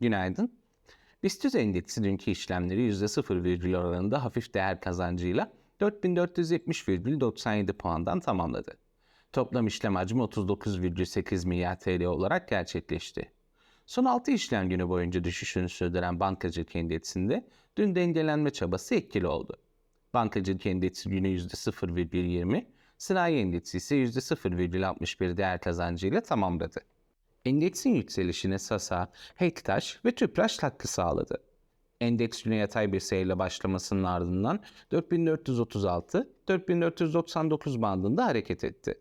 Günaydın. BIST endeksi dünkü işlemleri %0,1 oranında hafif değer kazancıyla 4470,97 puandan tamamladı. Toplam işlem hacmi 39,8 milyar TL olarak gerçekleşti. Son 6 işlem günü boyunca düşüşünü sürdüren bankacılık endeksinde dün dengelenme çabası etkili oldu. Bankacılık endeksi günü %0,20, sanayi endeksi ise %0,61 değer kazancıyla tamamladı. Endeksin yükselişine Sasa, Hektaş ve Tüpraş katkı sağladı. Endeks güne yatay bir seyirle başlamasının ardından 4436-4499 bandında hareket etti.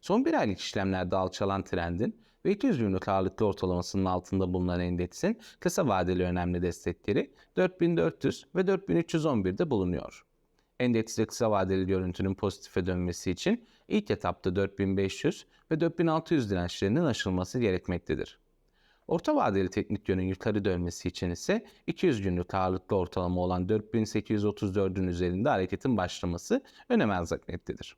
Son bir aylık işlemlerde alçalan trendin ve 200 günlük ağırlıklı ortalamasının altında bulunan endeksin kısa vadeli önemli destekleri 4400 ve 4311'de bulunuyor. Endekste kısa vadeli görüntünün pozitife dönmesi için ilk etapta 4500 ve 4600 dirençlerinin aşılması gerekmektedir. Orta vadeli teknik yönün yukarı dönmesi için ise 200 günlük ağırlıklı ortalama olan 4834'ün üzerinde hareketin başlaması önem arz etmektedir.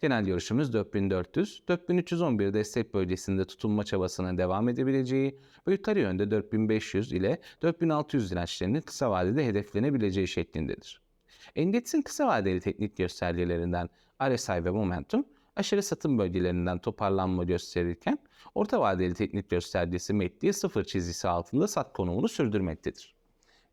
Genel görüşümüz 4400, 4311 destek bölgesinde tutunma çabasına devam edebileceği ve yukarı yönde 4500 ile 4600 dirençlerinin kısa vadede hedeflenebileceği şeklindedir. Endeksin kısa vadeli teknik göstergelerinden RSI ve Momentum aşırı satım bölgelerinden toparlanma gösterirken orta vadeli teknik göstergesi MACD sıfır çizgisi altında sat konumunu sürdürmektedir.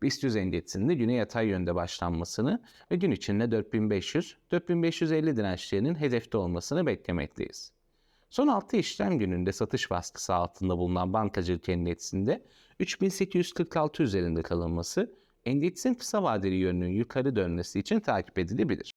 BIST 100 endeksinde güne yatay yönde başlanmasını ve gün içinde 4500-4550 dirençlerinin hedefte olmasını beklemekteyiz. Son 6 işlem gününde satış baskısı altında bulunan bankacılık endeksinde 3846 üzerinde kalınması endeksin kısa vadeli yönünün yukarı dönmesi için takip edilebilir.